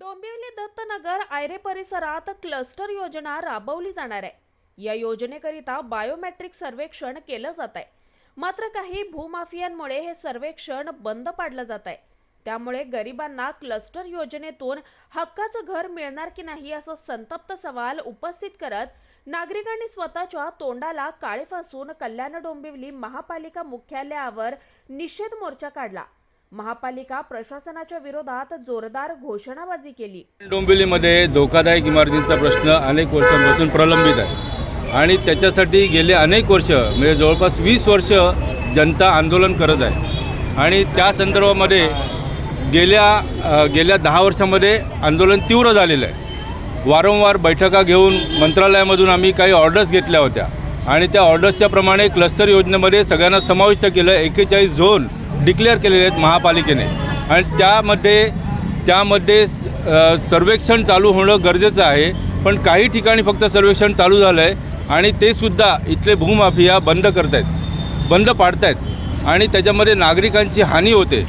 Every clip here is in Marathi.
डोंबिवली दत्तनगर आयरे परिसरात क्लस्टर योजना राबवली जाणार आहे. या योजनेकरिता बायोमेट्रिक सर्वेक्षण केलं जात आहे मात्र काही भूमाफियांमुळे हे सर्वेक्षण बंद पाडलं जात आहे त्यामुळे गरिबांना क्लस्टर योजनेतून हक्काचं घर मिळणार की नाही असं संतप्त सवाल उपस्थित करत नागरिकांनी स्वतःच्या तोंडाला काळे फासून कल्याण डोंबिवली महापालिका मुख्यालयावर निषेध मोर्चा काढला. महापालिका प्रशासनाच्या विरोधात जोरदार घोषणाबाजी केली. डोंबिवलीमध्ये धोकादायक इमारतींचा प्रश्न अनेक वर्षांपासून प्रलंबित आहे. आणि त्याच्यासाठी गेले अनेक वर्ष म्हणजे जवळपास वीस वर्ष जनता आंदोलन करत आहे. आणि त्या संदर्भामध्ये गेल्या गेल्या दहा वर्षामध्ये आंदोलन तीव्र झालेलं आहे. वारंवार बैठका घेऊन मंत्रालयामधून आम्ही काही ऑर्डर्स घेतल्या होत्या. आणि त्या ऑर्डर्सच्या प्रमाणे क्लस्टर योजनेमध्ये सगळ्यांना समाविष्ट केलं एकेचाळीस झोन डिक्लेअर केलेले आहेत महापालिकेने. आणि त्यामध्ये त्यामध्ये स- सर्वेक्षण चालू होणं गरजेचं आहे. पण काही ठिकाणी फक्त सर्वेक्षण चालू झालं आहे आणि ते सुद्धा इथले भूमाफिया बंद करत आहेत बंद पाडत आहेत आणि त्याच्यामध्ये नागरिकांची हानी होते.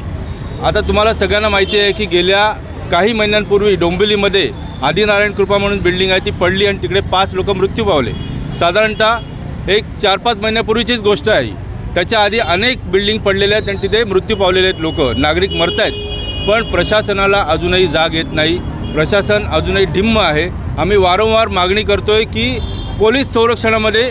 आता तुम्हाला सगळ्यांना माहिती आहे की गेल्या काही महिन्यांपूर्वी डोंबिवलीमध्ये आदिनारायण कृपा म्हणून बिल्डिंग आहे ती पडली आणि तिकडे पाच लोक मृत्यू पावले. साधारणतः एक चार पाच महिन्यापूर्वीचीच गोष्ट आहे त्याच्या आधी अनेक बिल्डिंग पडलेल्या आहेत आणि तिथे मृत्यू पावलेले आहेत लोक. नागरिक मरत आहेत. पण प्रशासनाला अजूनही जाग येत नाही. प्रशासन अजूनही ढिम्म आहे. आम्ही वारंवार मागणी करतो आहे की पोलीस संरक्षणामध्ये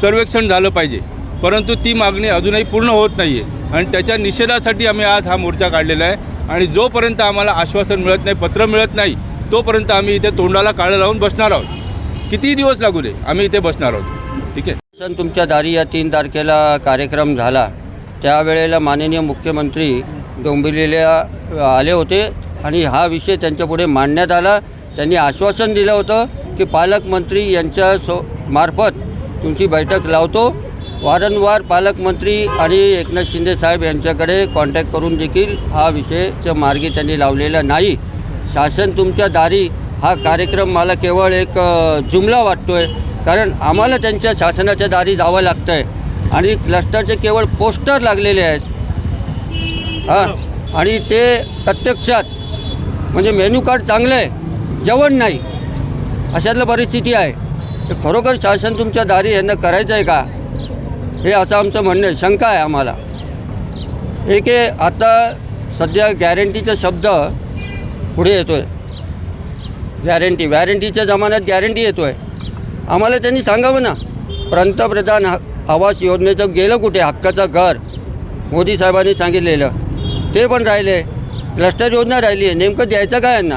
सर्वेक्षण झालं पाहिजे. परंतु ती मागणी अजूनही पूर्ण होत नाही आहे आणि त्याच्या निषेधासाठी आम्ही आज हा मोर्चा काढलेला आहे. आणि जोपर्यंत आम्हाला आश्वासन मिळत नाही पत्र मिळत नाही तोपर्यंत आम्ही इथे तोंडाला काळं लावून बसणार आहोत. किती दिवस लागू दे? आम्ही इथे बसणार आहोत. ठीक आहे? सण तुमच्या दारी या तीन तारखेला कार्यक्रम झाला. त्यावेळेला माननीय मुख्यमंत्री डोंबिवलीला आले होते आणि हा विषय त्यांच्यापुढे मांडण्यात आला. त्यांनी आश्वासन दिलं होतं की पालकमंत्री यांच्या सो मार्फत तुमची बैठक लावतो. वारंवार पालकमंत्री आणि एकनाथ शिंदे साहेब यांच्याकडे कॉन्टॅक्ट करून देखील हा विषयच्या मार्गी त्यांनी लावलेला नाही. शासन तुमच्या दारी हा कार्यक्रम मला केवळ एक जुमला वाटतो आहे कारण आम्हाला त्यांच्या शासनाच्या दारी जावं लागतं आहे आणि क्लस्टरचे केवळ पोस्टर लागलेले आहेत. हां. आणि ते प्रत्यक्षात म्हणजे मेन्यू कार्ड चांगलं आहे जेवण नाही. अशातलं परिस्थिती आहे. तर खरोखर शासन तुमच्या दारी यांना करायचं आहे का? हे असं आमचं म्हणणं आहे. शंका आहे आम्हाला. एक आता सध्या गॅरंटीचा शब्द पुढे येतो आहे गॅरंटी वॅरंटीच्या जमान्यात गॅरंटी येतो आहे आम्हाला त्यांनी सांगावं ना. पंतप्रधान ह- आवास योजनेचं गेलं कुठे? हक्काचं घर. मोदी साहेबांनी सांगितलेलं. ते पण राहिले. क्लस्टर योजना राहिली आहे. नेमकं द्यायचं काय यांना?